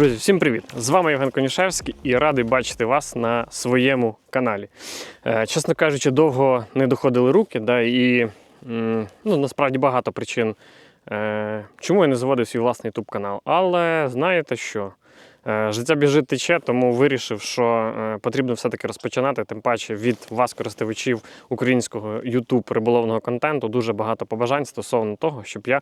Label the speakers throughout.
Speaker 1: Друзі, всім привіт! З вами Євген Конішевський і радий бачити вас на своєму каналі. Е, Чесно кажучи, довго не доходили руки, да, і ну, насправді багато причин, е, чому я не заводив свій власний YouTube канал. Але знаєте що? Е, Життя біжить тече, тому вирішив, що е, потрібно все-таки розпочинати, тим паче від вас, користувачів українського YouTube риболовного контенту, дуже багато побажань стосовно того, щоб я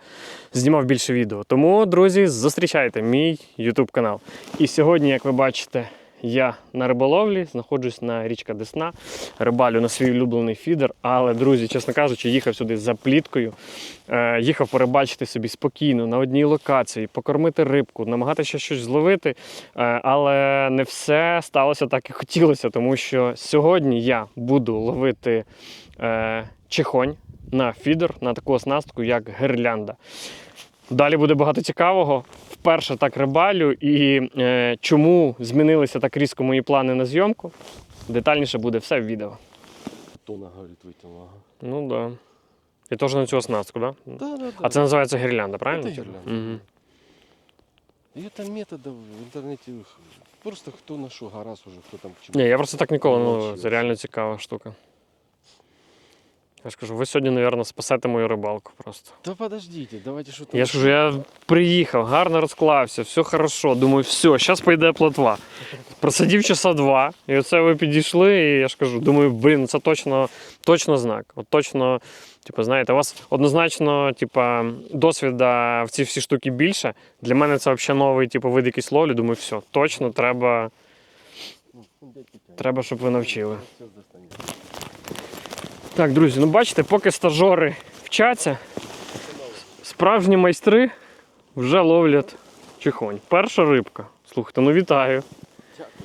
Speaker 1: знімав більше відео. Тому, друзі, зустрічайте мій YouTube канал. І сьогодні, як ви бачите, я на риболовлі, знаходжусь на річка Десна, рибалю на свій улюблений фідер. Але, друзі, чесно кажучи, їхав сюди за пліткою. Е, їхав порибачити собі спокійно на одній локації, покормити рибку, намагатися щось зловити. Е, але не все сталося так, як хотілося, тому що сьогодні я буду ловити е, чихонь на фідер, на таку оснастку, як гирлянда. Далі буде багато цікавого. Вперше так рибалю і е, чому змінилися так різко мої плани на зйомку. Детальніше буде все в відео.
Speaker 2: Тона, говорит, вытянула. ага.
Speaker 1: Ну так. Да. І теж на цю оснастку, так? Да?
Speaker 2: Да, да, да.
Speaker 1: А це називається гірлянда, правильно?
Speaker 2: Це гірлянда.
Speaker 1: Угу.
Speaker 2: И это методов в интернете их просто кто на что гараж уже, кто там к.
Speaker 1: Ні, я просто так ніколи, ну, це реально цікава штука. Я ж кажу, ви сьогодні, мабуть, спасете мою рибалку просто.
Speaker 2: Да подождите, давайте что там.
Speaker 1: Я ж кажу, я приїхав, гарно розклався, все хорошо. Думаю, все, зараз пойде плотва. Просидів часа два, і оце ви підійшли, і я ж кажу, думаю, блін, це точно, точно знак. От точно, типу, знаєте, у вас однозначно, типу, досвіда в ці всі штуки більше. Для мене це взагалі новий типу, вид якийсь ловлі. Думаю, все, точно треба, треба, щоб ви навчили. Так, друзі, ну бачите, поки стажори вчаться, справжні майстри вже ловлять чихонь. Перша рибка. Слухайте, ну вітаю.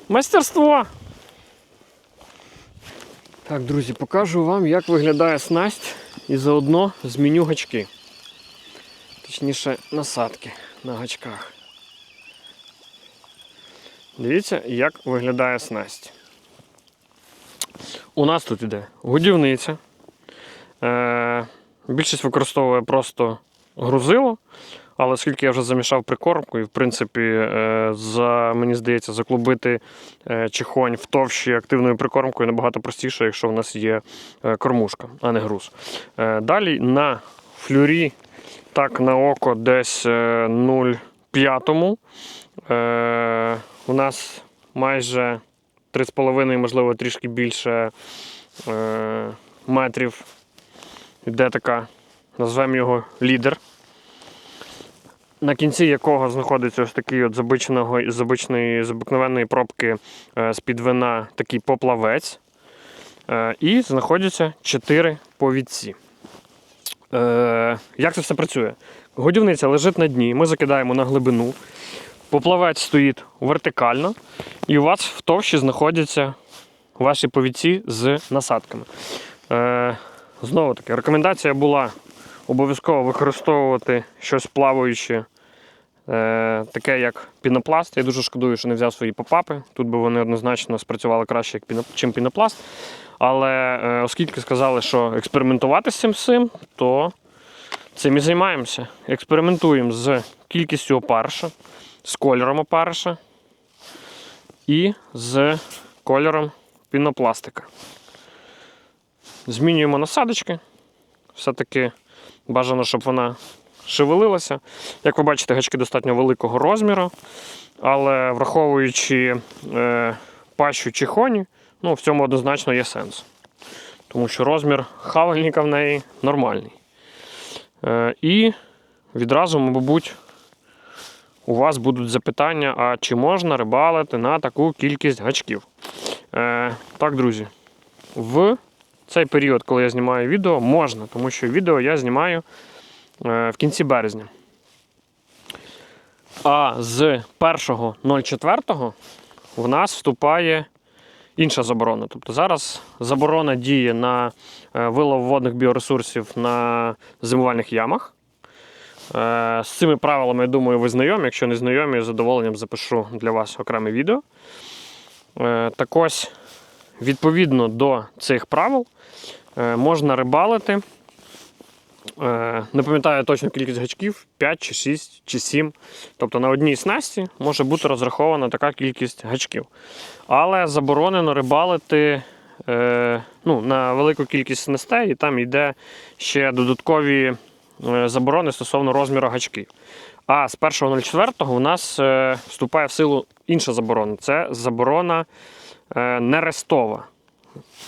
Speaker 1: Майстерство! Так, друзі, покажу вам, як виглядає снасть і заодно зміню гачки. Точніше, насадки на гачках. Дивіться, як виглядає снасть. У нас тут іде годівниця. Е, більшість використовує просто грузило, але оскільки я вже замішав прикормку, і в принципі, е, за, мені здається, заклубити е, чихонь в товщі активною прикормкою набагато простіше, якщо в нас є е, кормушка, а не груз. Е, далі на флюрі, так на око, десь е, 0,5. Е, у нас майже 3,5, можливо, трішки більше е, метрів. Йде така, назвемо його лідер. На кінці якого знаходиться ось такий от з обикновенної пробки е, з-під вина такий поплавець. Е, і знаходяться 4 повідці. Е, як це все працює? Годівниця лежить на дні, ми закидаємо на глибину. Поплавець стоїть вертикально, і у вас в товщі знаходяться ваші повідці з насадками. Е, знову таки, рекомендація була обов'язково використовувати щось плаваюче, е, таке як пінопласт. Я дуже шкодую, що не взяв свої попапи. Тут би вони однозначно спрацювали краще, чим пінопласт. Але е, оскільки сказали, що експериментувати з цим всім, то цим і займаємося. Експериментуємо з кількістю опариша, з кольором опариша і з кольором пінопластика. Змінюємо насадочки. Все-таки бажано, щоб вона шевелилася. Як ви бачите, гачки достатньо великого розміру, але враховуючи е, пащу чихоні, ну, в цьому однозначно є сенс. Тому що розмір хавальника в неї нормальний. Е, і відразу, мабуть, у вас будуть запитання, а чи можна рибалити на таку кількість гачків. Е, так, друзі, в цей період, коли я знімаю відео, можна, тому що відео я знімаю е, в кінці березня. А з 1.04 в нас вступає інша заборона. Тобто зараз заборона діє на е, вилов водних біоресурсів на зимувальних ямах. Е, З цими правилами, я думаю, ви знайомі. Якщо не знайомі, з задоволенням запишу для вас окреме відео. Е, Так ось, відповідно до цих правил, е, можна рибалити Не пам'ятаю точно кількість гачків 5 чи 6 чи 7. Тобто на одній снасті може бути розрахована така кількість гачків. Але заборонено рибалити ну, на велику кількість снастей, і там йде ще додаткові заборони стосовно розміру гачків. А з 1.04 у нас е, вступає в силу інша заборона. Це заборона е, нерестова,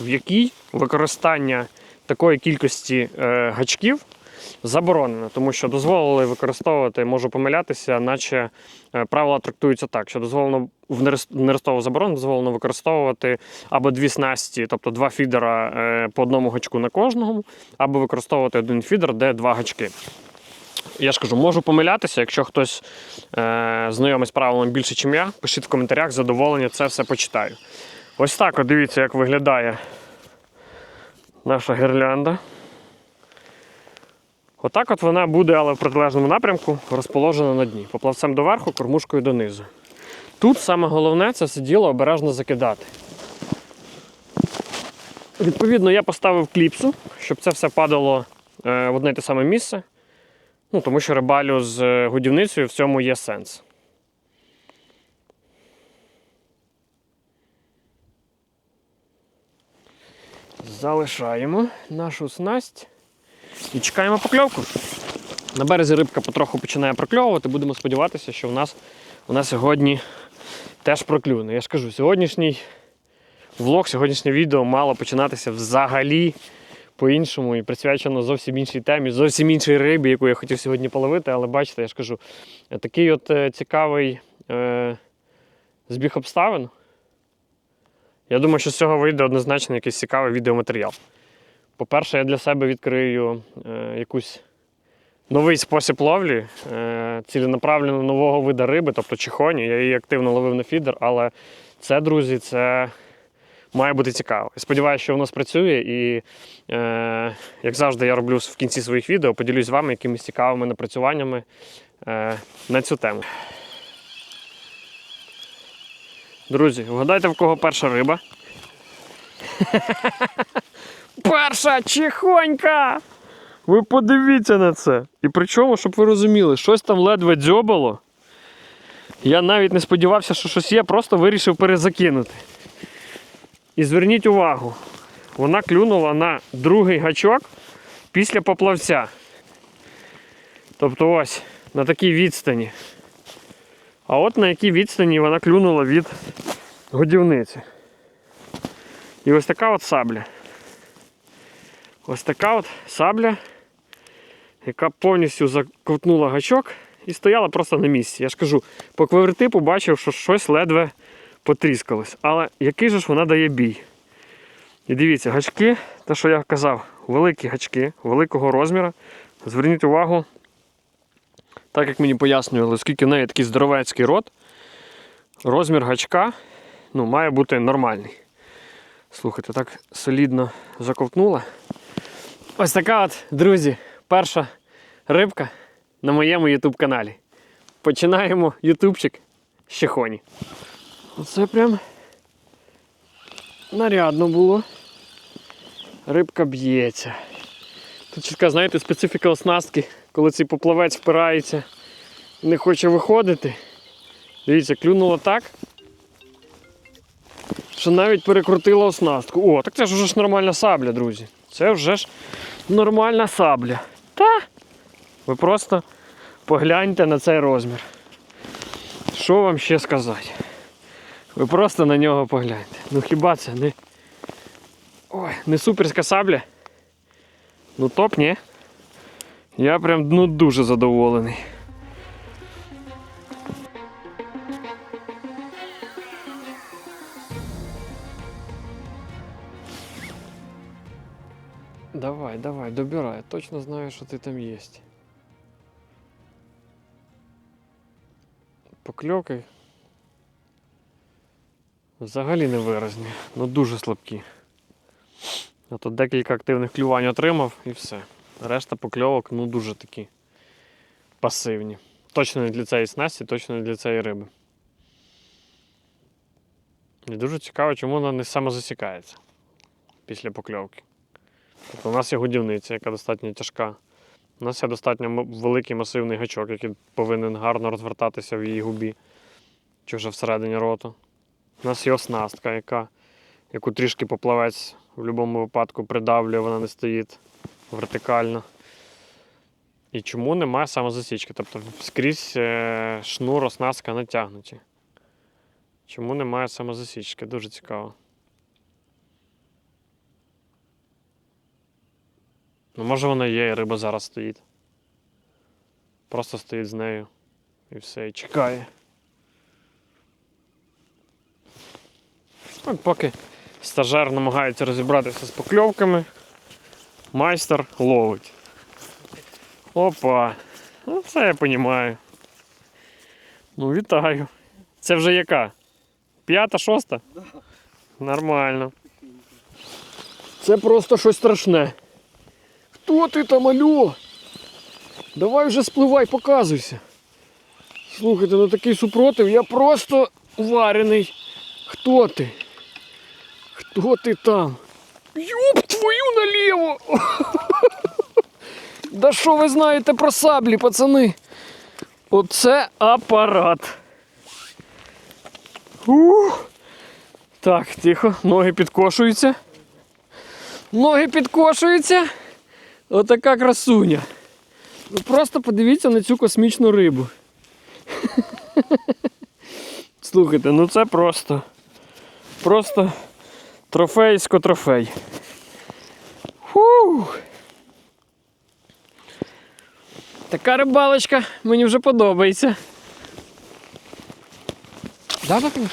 Speaker 1: в якій використання такої кількості е, гачків заборонено, тому що дозволили використовувати, можу помилятися, наче е, правила трактуються так, що дозволено в нерестову заборону дозволено використовувати або дві снасті, тобто два фідера е, по одному гачку на кожному, або використовувати один фідер, де два гачки. Я ж кажу, можу помилятися, якщо хтось е, знайомий з правилами більше, ніж я, пишіть в коментарях, задоволення це все почитаю. Ось так, от дивіться, як виглядає наша гірлянда. Отак от вона буде, але в протилежному напрямку, розположена на дні. Поплавцем доверху, кормушкою донизу. Тут саме головне це все діло обережно закидати. Відповідно, я поставив кліпсу, щоб це все падало е, в одне те саме місце. Ну, тому що рибалю з е, годівницею в цьому є сенс. Залишаємо нашу снасть і чекаємо покльовку. На березі рибка потроху починає прокльовувати. Будемо сподіватися, що в нас вона сьогодні теж проклюне. Я ж кажу, сьогоднішній влог, сьогоднішнє відео мало починатися взагалі по-іншому і присвячено зовсім іншій темі, зовсім іншій рибі, яку я хотів сьогодні половити. Але бачите, я ж кажу, такий от е, цікавий е, збіг обставин. Я думаю, що з цього вийде однозначно якийсь цікавий відеоматеріал. По-перше, я для себе відкрию е, якусь новий спосіб ловлі, е, ціленаправлено нового вида риби, тобто чихоні. Я її активно ловив на фідер, але це, друзі, це має бути цікаво. Сподіваюся, що воно спрацює, і е, як завжди, я роблю в кінці своїх відео, поділюсь з вами якимись цікавими напрацюваннями е, на цю тему. Друзі, вгадайте, в кого перша риба? Перша чихонька! Ви подивіться на це. І причому, щоб ви розуміли, щось там ледве дзьобало. Я навіть не сподівався, що щось є, просто вирішив перезакинути. І зверніть увагу, вона клюнула на другий гачок після поплавця. Тобто ось на такій відстані. А от на якій відстані вона клюнула від годівниці. І ось така от сабля. Ось така от сабля, яка повністю заковтнула гачок і стояла просто на місці. Я ж кажу, по квивертипу бачив, що щось ледве потріскалось. Але який же ж вона дає бій? І дивіться, гачки, те, що я казав, великі гачки, великого розміру. Зверніть увагу, так як мені пояснювали, оскільки в неї такий здоровецький рот, розмір гачка ну, має бути нормальний. Слухайте, так солідно заковтнула. Ось така от, друзі, перша рибка на моєму YouTube каналі. Починаємо ютубчик з Чехоні. Оце прям нарядно було. Рибка б'ється. Тут чітка, знаєте, специфіка оснастки, коли цей поплавець впирається і не хоче виходити. Дивіться, клюнуло так, що навіть перекрутила оснастку. О, так це ж вже ж нормальна сабля, друзі. Це вже ж нормальна сабля. Та? Ви просто погляньте на цей розмір. Що вам ще сказати? Ви просто на нього погляньте. Ну хіба це не. Ой, не суперська сабля? Ну топ, ні? Я прям ну, дуже задоволений. Давай, давай, добирай. Точно знаю, що ти там є. Покльоки взагалі не виразні, ну дуже слабкі. А то декілька активних клювань отримав і все. Решта покльовок ну дуже такі пасивні. Точно не для цієї снасті, точно не для цієї риби. І дуже цікаво, чому вона не самозасікається після покльовки. Тобто у нас є годівниця, яка достатньо тяжка. У нас є достатньо великий масивний гачок, який повинен гарно розвертатися в її губі чи вже всередині роту. У нас є оснастка, яка, яку трішки поплавець в будь-якому випадку придавлює, вона не стоїть вертикально. І чому немає самозасічки? Тобто скрізь е, шнур, оснастка натягнуті. Чому немає самозасічки? Дуже цікаво. Ну, може вона є, і риба зараз стоїть. Просто стоїть з нею. І все, і чекає. От поки стажер намагається розібратися з покльовками, майстер ловить. Опа. Ну, це я розумію. Ну, вітаю. Це вже яка? П'ята, шоста? Нормально. Це просто щось страшне. Хто ти там, алло? Давай вже спливай, показуйся. Слухайте, ну такий супротив, я просто варений. Хто ти? Хто ти там? Юб твою наліво! Да що ви знаєте про саблі, пацани? Оце апарат. Ух. Так, тихо, ноги підкошуються. Ноги підкошуються. Отака красуня. Ви просто подивіться на цю космічну рибу. Слухайте, ну це просто. Просто трофейсько трофей. Фух. Така рибалочка мені вже подобається. Да, Баклуш?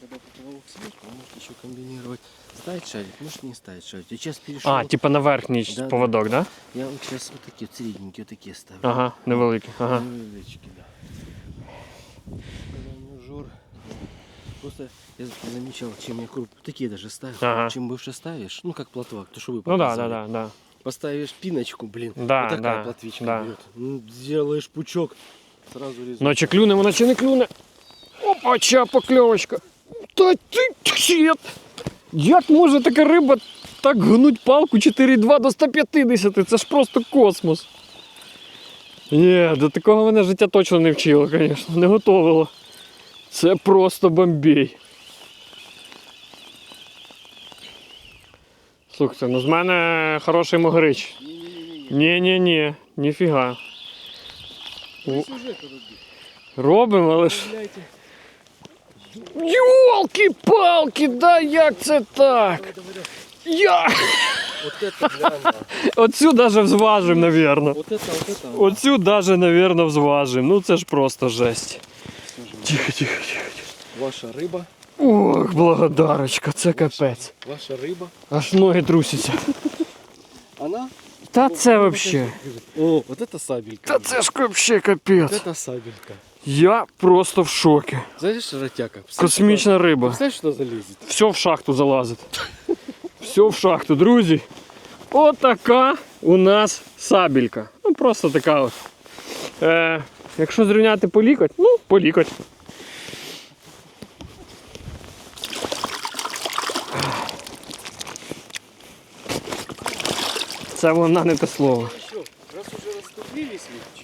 Speaker 2: Когда поплавок съешь, можете еще комбинировать. Ставить шарик, можете не ставить шарик. Я сейчас перешел.
Speaker 1: А, типа на верхній
Speaker 2: Да,
Speaker 1: поводок, да?
Speaker 2: Я вот сейчас вот такие вот средненькие, вот такие ставлю.
Speaker 1: Ага, невеликий. Ага.
Speaker 2: Невеличкі, да. Жор. Просто я замечал, чем я круп... Такие даже ставил.
Speaker 1: Ага.
Speaker 2: Чем больше ставишь, ну как плотвак, то что вы
Speaker 1: Ну да, да, да, да.
Speaker 2: Поставишь пиночку, блин.
Speaker 1: Да,
Speaker 2: вот такая
Speaker 1: да,
Speaker 2: плотвичка
Speaker 1: да.
Speaker 2: бьет. Ну, сделаешь пучок, сразу результат.
Speaker 1: Ну чи клюне, вона чи не клюне. Опа, ча покльовочка. Та ти щит. Як може така риба так гнуть палку 4,2 до 150? Це ж просто космос. Ні, до такого мене життя точно не вчило, звісно, не готовило. Це просто бомбей. Слухайте, ну з мене хороший могрич. Ні-ні-ні, ніфіга. Робимо, але ж. Йолки-палки, да як це так? Я
Speaker 2: Вот
Speaker 1: оцю даже взважим, навірно.
Speaker 2: Вот вот.
Speaker 1: Оцю даже, навірно, взважим. Ну це ж просто жесть. Тихо, тихо, тихо.
Speaker 2: Ваша рыба,
Speaker 1: Ох, благодарочка, це капець.
Speaker 2: ваша рыба,
Speaker 1: Аж ноги трусяться.
Speaker 2: она...
Speaker 1: Та це вообще.
Speaker 2: О, вот это сабелька.
Speaker 1: Та це ж вообще
Speaker 2: Вот
Speaker 1: капець.
Speaker 2: это сабелька.
Speaker 1: Я просто в шокі.
Speaker 2: Знаешь, ротяка?
Speaker 1: Космічна риба.
Speaker 2: Представляешь, что залезет?
Speaker 1: Все в шахту залазить. Все в шахту, друзі. Отака у нас сабелька. Ну просто така от. Е, якщо зрівняти по лікоть, ну, по лікоть. Це вона не те слово.
Speaker 2: Раз уже.
Speaker 1: З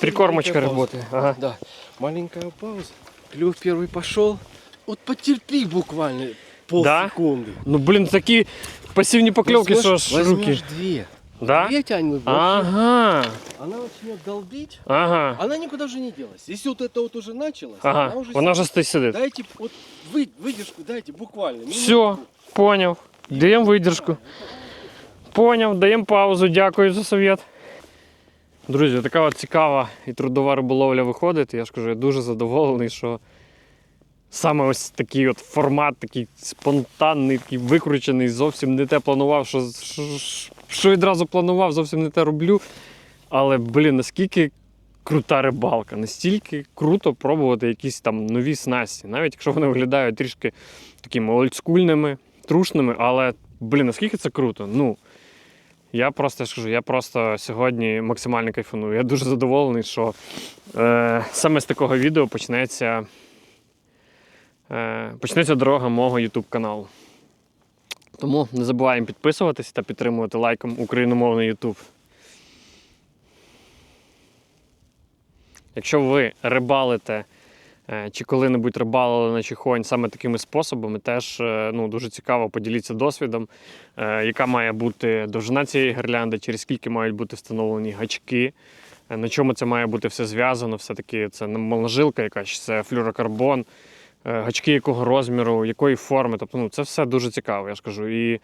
Speaker 1: прикормочка роботи. Ага.
Speaker 2: Да, маленькая пауза. Клюв первый пошел. Вот потерпи буквально полсекунды.
Speaker 1: Ну блін, такі пасивні покльовки, що
Speaker 2: Возьмешь-
Speaker 1: аж руки.
Speaker 2: возьмешь две.
Speaker 1: Да?
Speaker 2: Две тянет больше.
Speaker 1: Ага.
Speaker 2: Она начнет долбить.
Speaker 1: Ага.
Speaker 2: Она никуда же не делась. Если вот это вот уже началось,
Speaker 1: Ага.
Speaker 2: она уже
Speaker 1: Вона вже
Speaker 2: сидит.
Speaker 1: сидить.
Speaker 2: Дайте вот вы, выдержку, дайте буквально.
Speaker 1: Все,
Speaker 2: минутку.
Speaker 1: поняв. Даємо видержку. Поняв, даємо паузу, дякую за совет. Друзі, така от цікава і трудова риболовля виходить. Я ж кажу, я дуже задоволений, що саме ось такий от формат, такий спонтанний, такий викручений, зовсім не те планував, що, що, відразу планував, зовсім не те роблю. Але, блін, наскільки крута рибалка, настільки круто пробувати якісь там нові снасті, навіть якщо вони виглядають трішки такими олдскульними, трушними, але блін, наскільки це круто. Ну, я просто скажу, я просто сьогодні максимально кайфаную. Я дуже задоволений, що е, саме з такого відео почнеться е, почнеться дорога мого YouTube каналу. Тому не забуваємо підписуватися та підтримувати лайком україномовний YouTube. Якщо ви рибалите чи коли-небудь рибалили на чихонь саме такими способами, теж е, ну, дуже цікаво поділіться досвідом, е, яка має бути довжина цієї гірлянди, через скільки мають бути встановлені гачки, е, на чому це має бути все зв'язано, все-таки це не моножилка якась, це флюрокарбон, е, гачки якого розміру, якої форми. Тобто ну, це все дуже цікаво, я ж кажу. І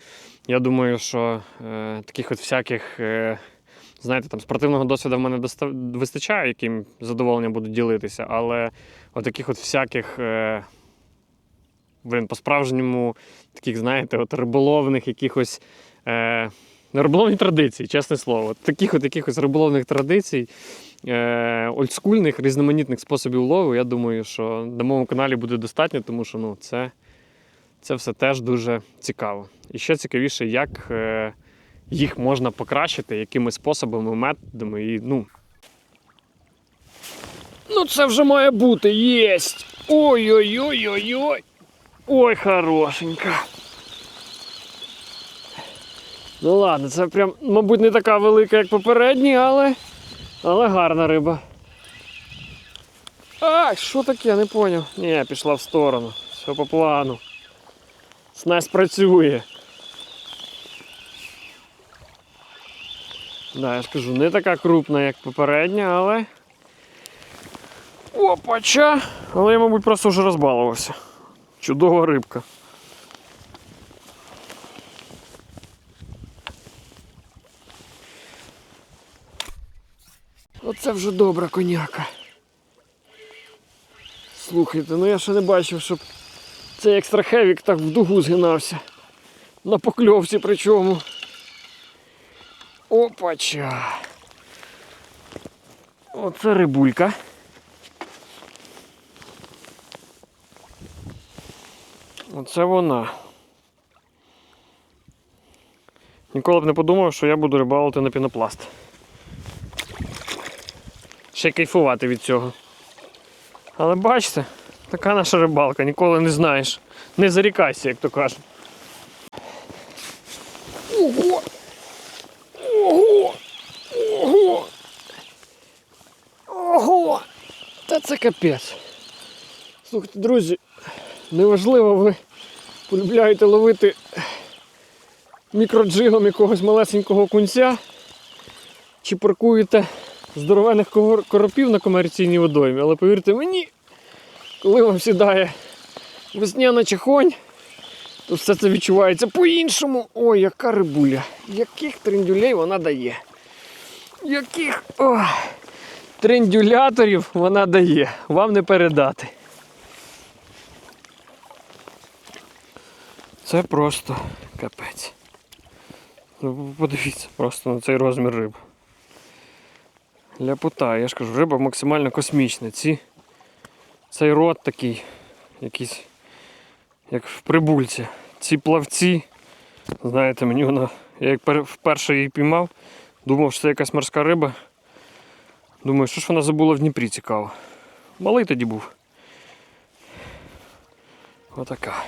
Speaker 1: я думаю, що е, таких от всяких. Е, Знаєте, там спортивного досвіду в мене доста... вистачає, яким задоволенням буду ділитися, але от таких от всяких, е... блин, по-справжньому, таких, знаєте, от риболовних якихось е... риболовні традиції, чесне слово. От таких от якихось риболовних традицій, е... олдскульних, різноманітних способів лову, я думаю, що на моєму каналі буде достатньо, тому що ну, це, це все теж дуже цікаво. І ще цікавіше, як. Е їх можна покращити, якими способами, методами і ну. Ну, це вже має бути, єсть! Ой-ой-ой-ой-ой! Ой, хорошенька. Ну ладно, це прям, мабуть, не така велика, як попередні, але. Але гарна риба. А, що таке, не поняв. Ні, пішла в сторону. Все по плану. Снасть працює. Да, я ж кажу, не така крупна, як попередня, але. Опача! Але я, мабуть, просто вже розбалувався. Чудова рибка. Оце вже добра коняка. Слухайте, ну я ще не бачив, щоб цей екстрахевік так в дугу згинався. На покльовці причому. Опача. Оце рибулька. Оце вона. Ніколи б не подумав, що я буду рибалити на пінопласт. Ще кайфувати від цього. Але бачите, така наша рибалка, ніколи не знаєш. Не зарікайся, як то кажуть. Ого! Ого! Ого! Та це капець. Слухайте, друзі, неважливо, ви полюбляєте ловити мікроджигом якогось малесенького кунця, чи паркуєте здоровених коропів на комерційній водоймі, але повірте мені, коли вам сідає весняна чихонь, то все це відчувається по-іншому. Ой, яка рибуля. Яких трендюлей вона дає. Яких ой, трендюляторів вона дає. Вам не передати. Це просто капець. Ну, Подивіться просто на цей розмір риби. Ляпота, я ж кажу, риба максимально космічна. Ці, цей рот такий, якийсь, як в прибульці. Ці плавці, знаєте, мені вона, я як вперше її піймав, думав, що це якась морська риба. Думаю, що ж вона забула в Дніпрі цікаво. Малий тоді був. Отака.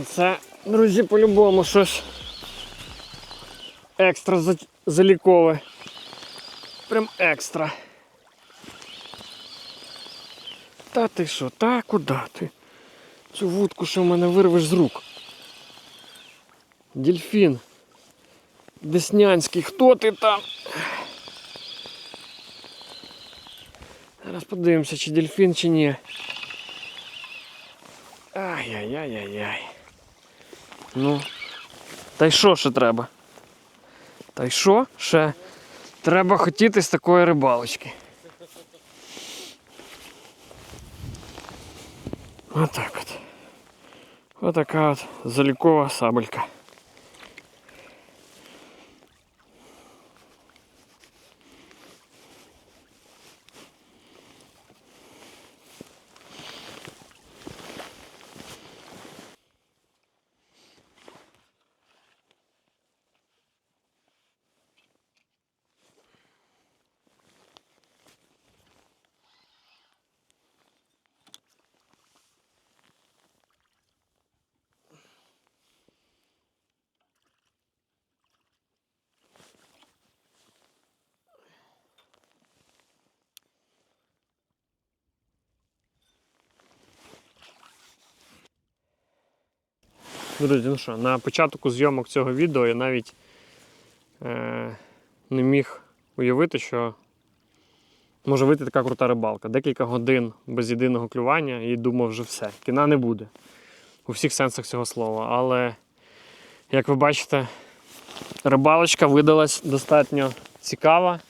Speaker 1: Оце, друзі, по-любому щось екстра за- залікове. Прям екстра. Та ти що, та куди ти? Цю вудку, що в мене вирвеш з рук. Дельфін. Деснянський, хто ти там? Зараз подивимося, чи дельфін, чи ні. Ай-яй-яй-яй-яй. Ну. Та й що ще треба? Та й що ще треба хотіти з такої рибалочки? Отак от. Отака от залікова сабелька. Друзі, ну що, на початку зйомок цього відео я навіть е, не міг уявити, що може вийти така крута рибалка. Декілька годин без єдиного клювання і думав, вже все, кіна не буде. У всіх сенсах цього слова. Але, як ви бачите, рибалочка видалась достатньо цікава,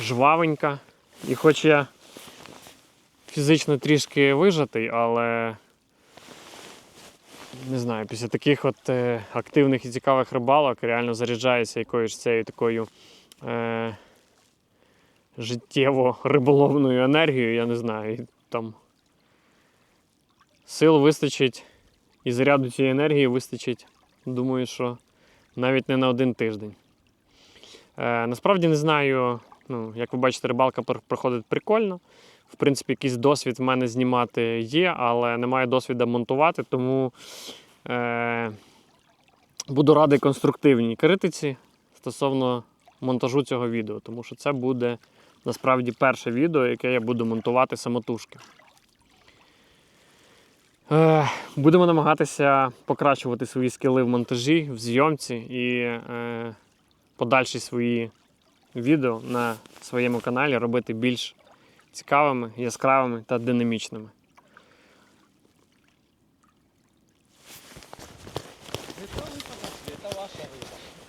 Speaker 1: жвавенька. І хоч я фізично трішки вижатий, але не знаю, після таких от е, активних і цікавих рибалок реально заряджається якоюсь цією такою е, життєво риболовною енергією, я не знаю. І там сил вистачить і заряду цієї енергії вистачить. Думаю, що навіть не на один тиждень. Е, насправді не знаю, ну, як ви бачите, рибалка проходить прикольно. В принципі, якийсь досвід в мене знімати є, але немає досвіду монтувати, тому е, буду радий конструктивній критиці стосовно монтажу цього відео, тому що це буде насправді перше відео, яке я буду монтувати самотужки. Е, будемо намагатися покращувати свої скіли в монтажі, в зйомці і е, подальші свої відео на своєму каналі робити більш цікавими, яскравими та динамічними.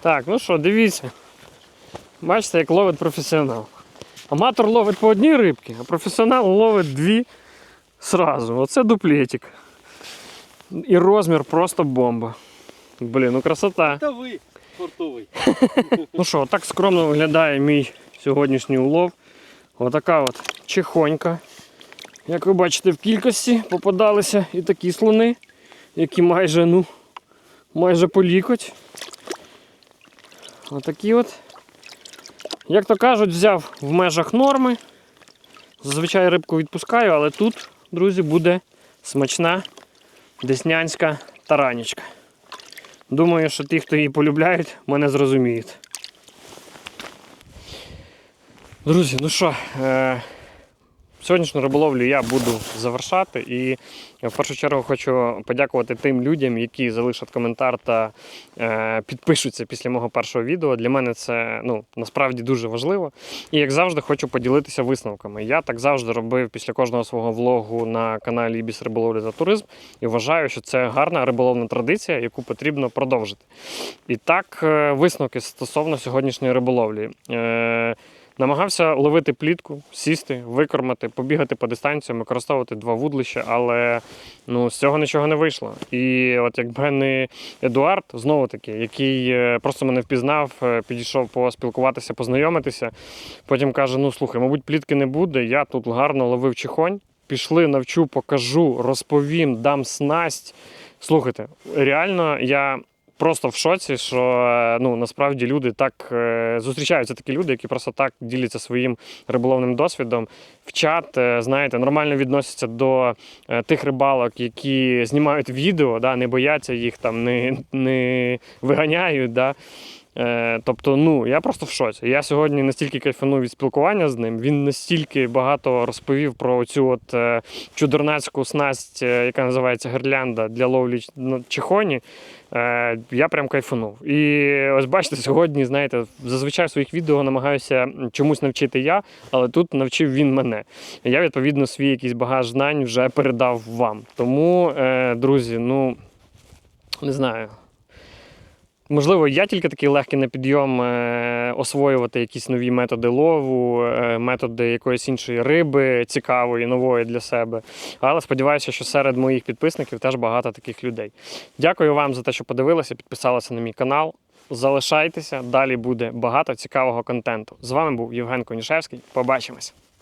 Speaker 1: Так, ну що, дивіться. Бачите, як ловить професіонал. Аматор ловить по одній рибці, а професіонал ловить дві сразу. Оце дуплетик. І розмір просто бомба. Блін, ну красота.
Speaker 2: Это вы, фортовый.
Speaker 1: Ну що, так скромно виглядає мій сьогоднішній улов. Отака от чехонька. Як ви бачите, в кількості попадалися і такі слони, які майже, ну, майже по лікоть. Отакі от. Як то кажуть, взяв в межах норми. Зазвичай рибку відпускаю, але тут, друзі, буде смачна деснянська таранічка. Думаю, що ті, хто її полюбляють, мене зрозуміють. Друзі, ну що, е, сьогоднішню риболовлю я буду завершати. І в першу чергу хочу подякувати тим людям, які залишать коментар та е, підпишуться після мого першого відео. Для мене це ну, насправді дуже важливо. І як завжди, хочу поділитися висновками. Я так завжди робив після кожного свого влогу на каналі Ібіс Риболовлі та туризм і вважаю, що це гарна риболовна традиція, яку потрібно продовжити. І так, е, висновки стосовно сьогоднішньої риболовлі. Е, Намагався ловити плітку, сісти, викормати, побігати по дистанціям, використовувати два вудлища, але ну, з цього нічого не вийшло. І от якби не Едуард, знову таки, який е, просто мене впізнав, е, підійшов поспілкуватися, познайомитися. Потім каже: ну слухай, мабуть, плітки не буде. Я тут гарно ловив чихонь. Пішли, навчу, покажу, розповім, дам снасть. Слухайте, реально я просто в шоці, що е, ну насправді люди так е, зустрічаються такі люди, які просто так діляться своїм риболовним досвідом. В чат, е, знаєте, нормально відносяться до тих рибалок, які знімають відео, да, не бояться їх там, не, не виганяють. Да. Е, Тобто, ну я просто в шоці. Я сьогодні настільки кайфанув від спілкування з ним. Він настільки багато розповів про цю от е, чудернацьку снасть, е, яка називається гирлянда для ловлі чихоні. Е, я прям кайфанув. І ось бачите, сьогодні, знаєте, зазвичай в своїх відео намагаюся чомусь навчити я, але тут навчив він мене. Я відповідно свій якийсь багаж знань вже передав вам. Тому, е, друзі, ну не знаю. Можливо, я тільки такий легкий на підйом е, освоювати якісь нові методи лову, е, методи якоїсь іншої риби, цікавої, нової для себе. Але сподіваюся, що серед моїх підписників теж багато таких людей. Дякую вам за те, що подивилися, підписалися на мій канал. Залишайтеся, далі буде багато цікавого контенту. З вами був Євген Конішевський. Побачимось!